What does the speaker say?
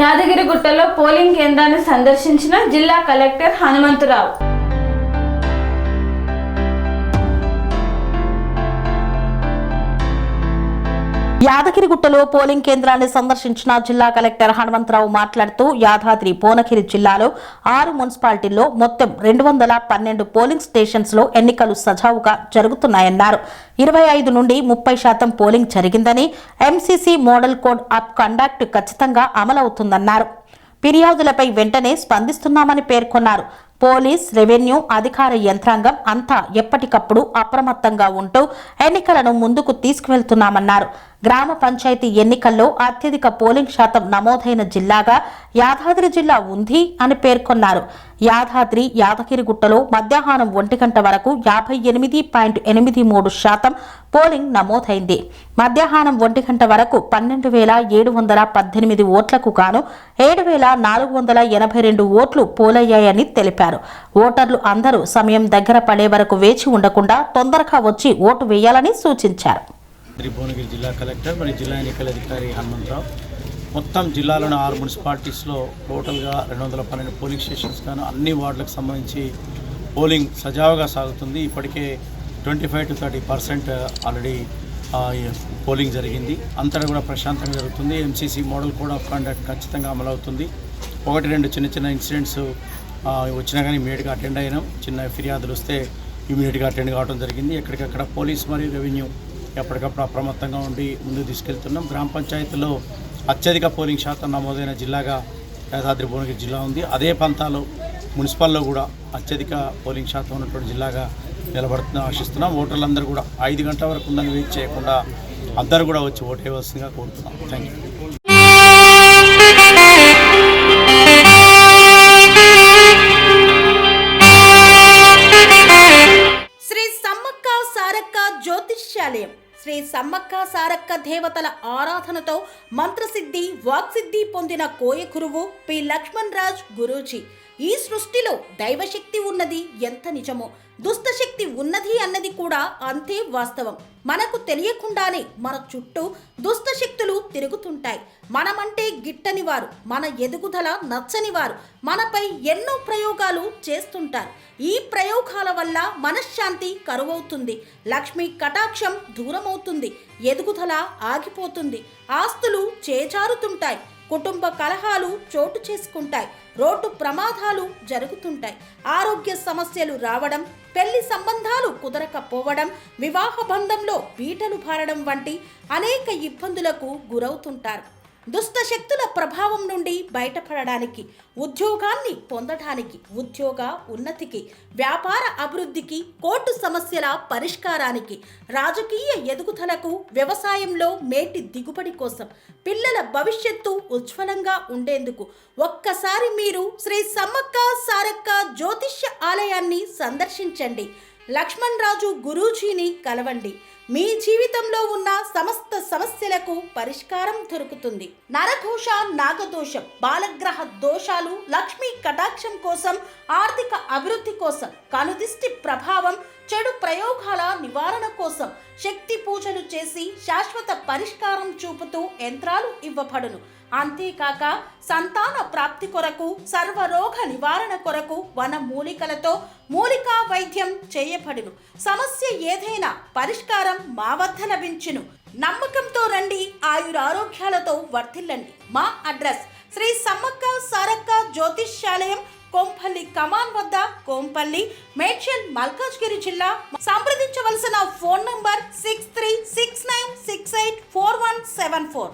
యాదగిరిగుట్టలో polling కేంద్రాన్ని సందర్శించిన జిల్లా కలెక్టర్ హనుమంతరావు. యాదగిరిగుట్టలో పోలింగ్ కేంద్రాన్ని సందర్శించిన జిల్లా కలెక్టర్ హనుమంతరావు మాట్లాడుతూ యాదాద్రి భువనగిరి జిల్లాలో ఆరు మున్సిపాలిటీల్లో మొత్తం రెండు వందల పన్నెండు పోలింగ్ స్టేషన్స్లో ఎన్నికలు సజావుగా జరుగుతున్నాయన్నారు. ఇరవై ఐదు నుండి ముప్పై శాతం పోలింగ్ జరిగిందని MCC model code of conduct ఖచ్చితంగా అమలవుతుందన్నారు. ఫిర్యాదులపై వెంటనే స్పందిస్తున్నామని పేర్కొన్నారు. పోలీస్ రెవెన్యూ అధికార యంత్రాంగం అంతా ఎప్పటికప్పుడు అప్రమత్తంగా ఉంటూ ఎన్నికలను ముందుకు తీసుకువెళ్తున్నామన్నారు. గ్రామ పంచాయతీ ఎన్నికల్లో అత్యధిక పోలింగ్ శాతం నమోదైన జిల్లాగా యాదాద్రి జిల్లా ఉంది అని పేర్కొన్నారు. యాదాద్రి యాదగిరిగుట్టలో మధ్యాహ్నం ఒంటి గంట వరకు యాభై ఎనిమిది పాయింట్ ఎనిమిది మూడు శాతం పోలింగ్ నమోదైంది. మధ్యాహ్నం ఒంటి గంట వరకు పన్నెండు వేల ఏడు వందల పద్దెనిమిది ఓట్లకు గాను ఏడు వేల నాలుగు వందల ఎనభై రెండు ఓట్లు పోలయ్యాయని తెలిపారు. ఓటర్లు అందరూ సమయం దగ్గర పడే వరకు వేచి ఉండకుండా తొందరగా వచ్చి ఓటు వేయాలని సూచించారు. భువనగిరి జిల్లా కలెక్టర్ మరియు జిల్లా ఎన్నికల అధికారి హనుమంతరావు. మొత్తం జిల్లాలోని ఆరు మున్సిపాలిటీస్లో టోటల్గా రెండు వందల పన్నెండు పోలింగ్ స్టేషన్స్ గాను అన్ని వార్డులకు సంబంధించి పోలింగ్ సజావుగా సాగుతుంది. ఇప్పటికే twenty five to thirty percent already polling జరిగింది. అంతటా కూడా ప్రశాంతంగా జరుగుతుంది. MCC model code of conduct ఖచ్చితంగా అమలవుతుంది ఒకటి రెండు చిన్న చిన్న ఇన్సిడెంట్స్ వచ్చినా కానీ ఇమీడియట్గా అటెండ్ అయినాం. చిన్న ఫిర్యాదులు వస్తే ఇమీడియట్గా అటెండ్ కావడం జరిగింది. ఎక్కడికక్కడ పోలీస్ మరియు రెవెన్యూ ఎప్పటికప్పుడు అప్రమత్తంగా ఉండి ముందుకు తీసుకెళ్తున్నాం. గ్రామ పంచాయతీలో అత్యధిక పోలింగ్ శాతం నమోదైన జిల్లాగా యాదాద్రి భువనగిరి జిల్లా ఉంది. అదే ప్రాంతాలు మున్సిపల్లో కూడా అత్యధిక పోలింగ్ శాతం ఉన్నటువంటి జిల్లాగా నిలబడుతున్నా ఆశిస్తున్నాం. ఓటర్లందరూ కూడా ఐదు గంటల వరకు ఉందని వెయిట్ చేయకుండా అందరూ కూడా వచ్చి ఓటు వేయవలసిందిగా కోరుతున్నాం. థ్యాంక్ యూ శ్రీ సమ్మక్క సారక్క దేవతల ఆరాధనతో మంత్రసిద్ధి వాక్సిద్ధి పొందిన కోయ గురువు పి లక్ష్మణ్ రాజ్ గురూజీ. ఈ సృష్టిలో దైవశక్తి ఉన్నది ఎంత నిజమో దుష్టశక్తి ఉన్నది అన్నది కూడా అంతే వాస్తవం. మనకు తెలియకుండానే మన చుట్టూ దుష్టశక్తులు తిరుగుతుంటాయి. మనమంటే గిట్టని వారు మన ఎదుగుదల నచ్చని వారు మనపై ఎన్నో ప్రయోగాలు చేస్తుంటారు. ఈ ప్రయోగాల వల్ల మనశ్శాంతి కరువవుతుంది లక్ష్మి కటాక్షం దూరమవుతుంది ఎదుగుదల ఆగిపోతుంది ఆస్తులు చేజారుతుంటాయి. కుటుంబ కలహాలు చోటు చేసుకుంటాయి. రోడ్డు ప్రమాదాలు జరుగుతుంటాయి. ఆరోగ్య సమస్యలు రావడం పెళ్ళి సంబంధాలు కుదరకపోవడం వివాహ బంధంలో పీటలు భారడం వంటి అనేక ఇబ్బందులకు గురవుతుంటారు. దుష్ట శక్తుల ప్రభావం నుండి బయటపడడానికి ఉద్యోగాన్ని పొందడానికి ఉద్యోగ ఉన్నతికి వ్యాపార అభివృద్ధికి కోర్టు సమస్యల పరిష్కారానికి రాజకీయ ఎదుగుదలకు వ్యవసాయంలో మేటి దిగుబడి కోసం పిల్లల భవిష్యత్తు ఉజ్వలంగా ఉండేందుకు ఒక్కసారి మీరు శ్రీ సమ్మక్క సారక్క జ్యోతిష్య ఆలయాన్ని సందర్శించండి. లక్ష్మణ్ రాజు గురూజీని కలవండి. మీ జీవితంలో ఉన్న సమస్త సమస్యలకు పరిష్కారం దొరుకుతుంది. నరఘోష నాగదోషం బాలగ్రహ దోషాలు లక్ష్మీ కటాక్షం కోసం ఆర్థిక అభివృద్ధి కోసం కనుదిష్టి ప్రభావం చెడు ప్రయోగాల నివారణ కోసం శక్తి పూజలు చేసి శాశ్వత పరిష్కారం చూపుతూ యంత్రాలు ఇవ్వబడును. అంతేకాక సంతాన ప్రాప్తి కొరకు సర్వరోగ నివారణ కొరకు వన మూలికలతో మూలికా వైద్యం చేయబడును. సమస్య ఏదైనా పరిష్కారం మా వద్ద లభించును. నమ్మకంతో రండి ఆయురారోగ్యాలతో వర్ధిల్లండి. మా అడ్రస్ శ్రీ సమ్మక్క సారక్క జ్యోతిష్యాలయం కోంపల్లి కమాన్ వద్ద కోంపల్లి మేడ్చల్ మల్కాజ్గిరి జిల్లా. సంప్రదించవలసిన phone number six three six nine six eight four one seven four.